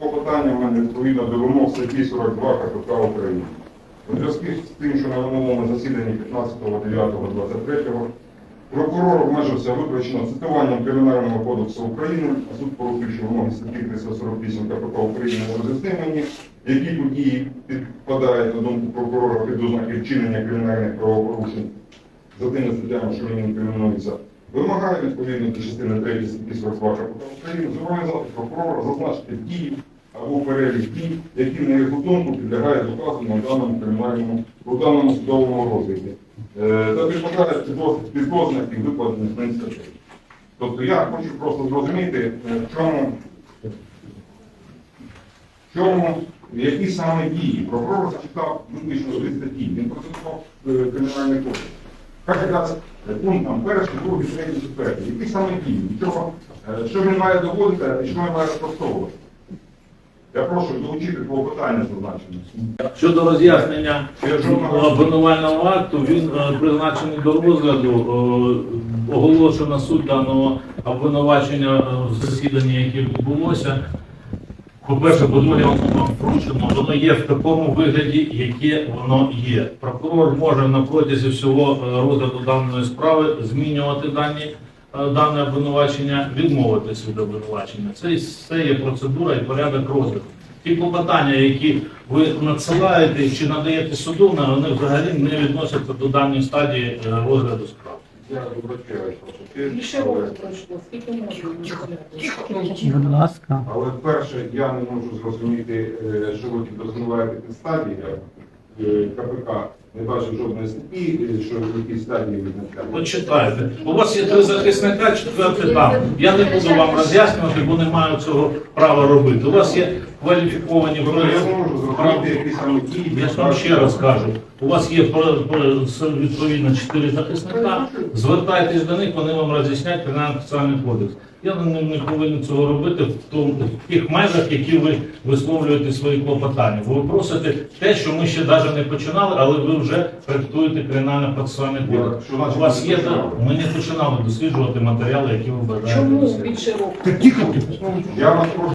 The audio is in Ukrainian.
клопотання в відповідно до вимог статті 42 КПК України. У зв'язку з тим, що на минулому засіданні 15.09.23 прокурор обмежився виключно цитуванням Кримінального кодексу України, а суд порушуючи вимоги статті 348 КПК України роз'яснив мені, які події підпадають на думку прокурора під ознаки вчинення кримінальних правопорушень за тими статтями, що він інкримінується, вимагає відповідно до частини 3 статті 42 КПК України зобов'язати прокурора зазначити дії або перелік дій, які на його думку підлягають доказанню у даному кримінальному у даному судовому розгляді. Е, Та підпадають під роз- викладених на статей. Тобто я хочу просто зрозуміти, е, в чому, в чому, які саме дії. Прокурор зачитав виключно три статті. Він процитував е, кримінальний кодекс. Каже, якраз е, пункт там перший, другий, третій, четвертий. Які саме дії? Нічого, е, що він має доводити, а що він має спростовувати? Я прошу долучити клопотання зазначене. Щодо роз'яснення обвинувального акту, він е, призначений до розгляду. е, Оголошена суть даного обвинувачення в засіданні, яке відбулося. По-перше, по-друге, вручено, воно є в такому вигляді, яке воно є. Прокурор може на протязі всього е, розгляду даної справи змінювати дані, е, дане обвинувачення, відмовитися від обвинувачення. Це, це є процедура і порядок розгляду. Ті клопотання, які ви надсилаєте чи надаєте суду, вони взагалі не відносяться до даної стадії е, розгляду справи. Я вибачаюсь, прошу. Більше року пройшло, скільки можна? Будь ласка. Але перше, я не можу зрозуміти, е, що ви підрозуміваєте під стадії е, КПК. Не бачу жодної статті, що в якій стадії відняття. Почитайте. У вас є три захисника, четвертий там. Я не буду вам роз'яснювати, бо не маю цього права робити. У вас є кваліфіковані Тобто я ж вам ще раз кажу, у вас є відповідно чотири захисника. Звертайтесь до них, вони вам роз'яснять кримінальний процесуальний кодекс. Я не, не повинен цього робити в, тому, в тих межах, які ви висловлюєте свої клопотання. Бо ви просите те, що ми ще навіть не починали, але ви вже проектуєте кримінальне процесуальний Я- кодекс. У вас є починали? ми не починали досліджувати матеріали, які ви бажаєте Чому досліджувати. більше року? Я вас прошу